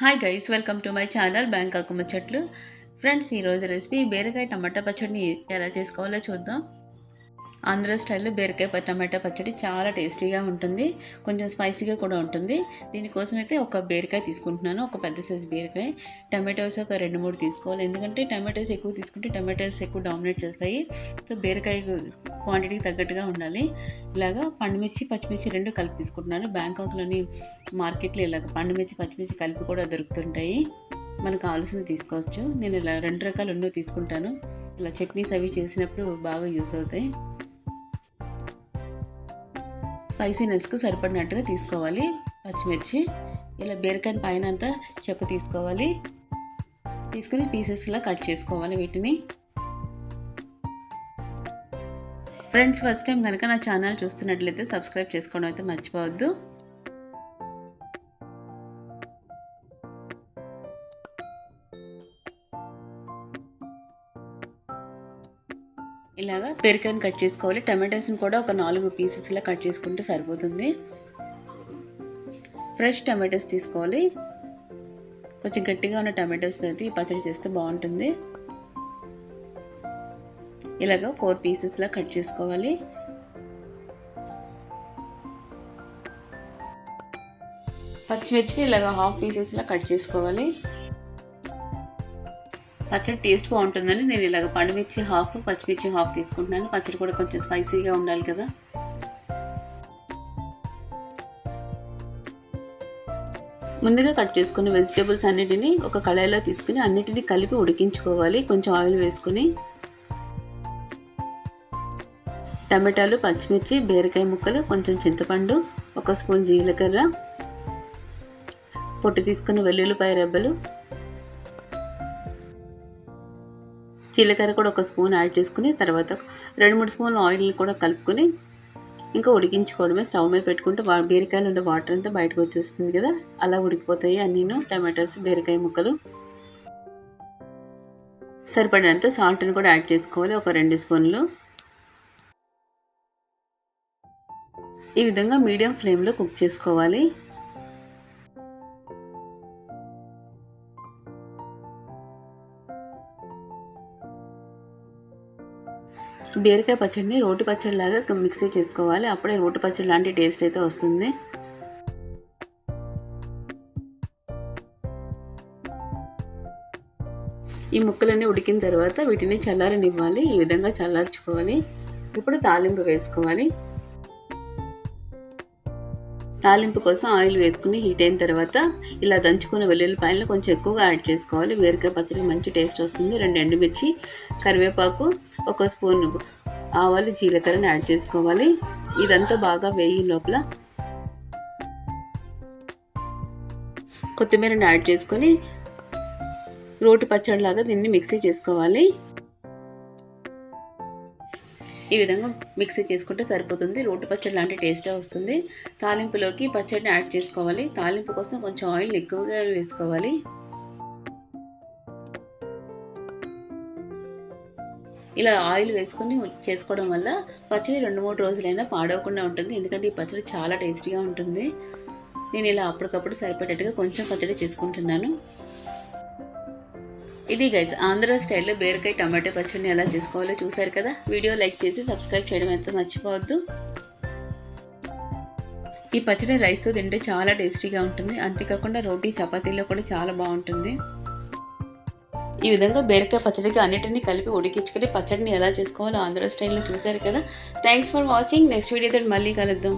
Hi guys welcome to my channel Bangkok ముచ్చట్లు friends ఈరోజు recipe బీరకాయ టమాటా పచ్చడిని ఎలా చేసుకోవాలో చూద్దాం. ఆంధ్ర స్టైల్లో బీరకాయ టమాటా పచ్చడి చాలా టేస్టీగా ఉంటుంది. కొంచెం స్పైసీగా కూడా ఉంటుంది. దీనికోసం అయితే ఒక బీరకాయ తీసుకుంటున్నాను. ఒక పెద్ద సైజ్ బీరకాయ. టమాటోస్ ఒక రెండు మూడు తీసుకోవాలి. ఎందుకంటే టమాటోస్ ఎక్కువ తీసుకుంటే టమాటోస్ ఎక్కువ డామినేట్ చేస్తాయి. సో బీరకాయ క్వాంటిటీకి తగ్గట్టుగా ఉండాలి. ఇలాగా పండుమిర్చి పచ్చిమిర్చి రెండు కలిపి తీసుకుంటున్నాను. బ్యాంకాక్లోని మార్కెట్లో ఇలాగ పండుమిర్చి పచ్చిమిర్చి కలిపి కూడా దొరుకుతుంటాయి. మనకు కావాల్సిన తీసుకోవచ్చు. నేను ఇలా రెండు రకాలు ఉన్నవి తీసుకుంటాను. ఇలా చట్నీస్ అవి చేసినప్పుడు బాగా యూస్ అవుతాయి. స్పైసీనెస్కి సరిపడినట్టుగా తీసుకోవాలి. పచ్చిమిర్చి ఇలా బీరకాయ పైన అంతా చెక్క తీసుకోవాలి. తీసుకుని పీసెస్లా కట్ చేసుకోవాలి వీటిని. ఫ్రెండ్స్ ఫస్ట్ టైం కనుక నా ఛానల్ చూస్తున్నట్లయితే సబ్స్క్రైబ్ చేసుకోవడం అయితే మర్చిపోవద్దు. ఇలాగా పెరికాయని కట్ చేసుకోవాలి. టమాటోస్ని కూడా ఒక నాలుగు పీసెస్లా కట్ చేసుకుంటే సరిపోతుంది. ఫ్రెష్ టమాటోస్ తీసుకోవాలి. కొంచెం గట్టిగా ఉన్న టమాటోస్ అయితే ఈ పచ్చడి చేస్తే బాగుంటుంది. ఇలాగ ఫోర్ పీసెస్లా కట్ చేసుకోవాలి. పచ్చిమిర్చి ఇలాగ హాఫ్ పీసెస్లా కట్ చేసుకోవాలి. పచ్చడి టేస్ట్ బాగుంటుందని నేను ఇలాగ పండుమిర్చి హాఫ్ పచ్చిమిర్చి హాఫ్ తీసుకుంటున్నాను. పచ్చడి కూడా కొంచెం స్పైసీగా ఉండాలి కదా. ముందుగా కట్ చేసుకున్న వెజిటేబుల్స్ అన్నిటిని ఒక కళాయిలో తీసుకుని అన్నిటిని కలిపి ఉడికించుకోవాలి. కొంచెం ఆయిల్ వేసుకుని. టమాటాలు పచ్చిమిర్చి బీరకాయ ముక్కలు కొంచెం చింతపండు ఒక స్పూన్ జీలకర్ర పొట్టు తీసుకున్న వెల్లుల్లిపాయ రెబ్బలు జీలకర్ర కూడా ఒక స్పూన్ యాడ్ చేసుకుని తర్వాత రెండు మూడు స్పూన్లు ఆయిల్ని కూడా కలుపుకొని ఇంకా ఉడికించుకోవడమే. స్టవ్ మీద పెట్టుకుంటే వా బీరకాయలు ఉండే వాటర్ అంతా బయటకు వచ్చేస్తుంది కదా. అలా ఉడికిపోతాయి అన్నీను టమాటోస్ బీరకాయ ముక్కలు. సరిపడినంత సాల్ట్ని కూడా యాడ్ చేసుకోవాలి ఒక రెండు స్పూన్లు. ఈ విధంగా మీడియం ఫ్లేమ్లో కుక్ చేసుకోవాలి. బీరకాయ పచ్చడిని రోటి పచ్చడి లాగా మిక్సీ చేసుకోవాలి. అప్పుడే రోటి పచ్చడి లాంటి టేస్ట్ అయితే వస్తుంది. ఈ ముక్కలన్నీ ఉడికిన తర్వాత వీటిని చల్లారనివ్వాలి. ఈ విధంగా చల్లార్చుకోవాలి. ఇప్పుడు తాలింపు వేసుకోవాలి. తాలింపు కోసం ఆయిల్ వేసుకుని హీట్ అయిన తర్వాత ఇలా దంచుకున్న వెల్లుల్లిపాయలను కొంచెం ఎక్కువగా యాడ్ చేసుకోవాలి. వేరుకాయ పచ్చడి మంచి టేస్ట్ వస్తుంది. రెండు ఎండుమిర్చి కరివేపాకు ఒక స్పూన్ ఆవాలు జీలకర్రని యాడ్ చేసుకోవాలి. ఇదంతా బాగా వేయి లోపల కొత్తిమీరని యాడ్ చేసుకొని రోటి పచ్చడిలాగా దీన్ని మిక్సీ చేసుకోవాలి. ఈ విధంగా మిక్సీ చేసుకుంటే సరిపోతుంది. రోటి పచ్చడి లాంటి టేస్టే వస్తుంది. తాలింపులోకి పచ్చడిని యాడ్ చేసుకోవాలి. తాలింపు కోసం కొంచెం ఆయిల్ ఎక్కువగా వేసుకోవాలి. ఇలా ఆయిల్ వేసుకొని చేసుకోవడం వల్ల పచ్చడి రెండు మూడు రోజులైనా పాడవకుండా ఉంటుంది. ఎందుకంటే ఈ పచ్చడి చాలా టేస్టీగా ఉంటుంది. నేను ఇలా అప్పటికప్పుడు సరిపడేట్టుగా కొంచెం పచ్చడి చేసుకుంటున్నాను. ఇది గైస్ ఆంధ్ర స్టైల్లో బీరకాయ టమాటో పచ్చడిని ఎలా చేసుకోవాలో చూసారు కదా? వీడియో లైక్ చేసి సబ్స్క్రైబ్ చేయడం ఎంత మర్చిపోవద్దు. ఈ పచ్చడి రైస్తో తింటే చాలా టేస్టీగా ఉంటుంది. అంతేకాకుండా రోటీ చపాతీలో కూడా చాలా బాగుంటుంది. ఈ విధంగా బీరకాయ పచ్చడికి అన్నిటిని కలిపి ఉడికించుకుని పచ్చడిని ఎలా చేసుకోవాలో ఆంధ్ర స్టైల్లో చూసారు కదా? థ్యాంక్స్ ఫర్ వాచింగ్ నెక్స్ట్ వీడియోతో మళ్ళీ కలుద్దాం.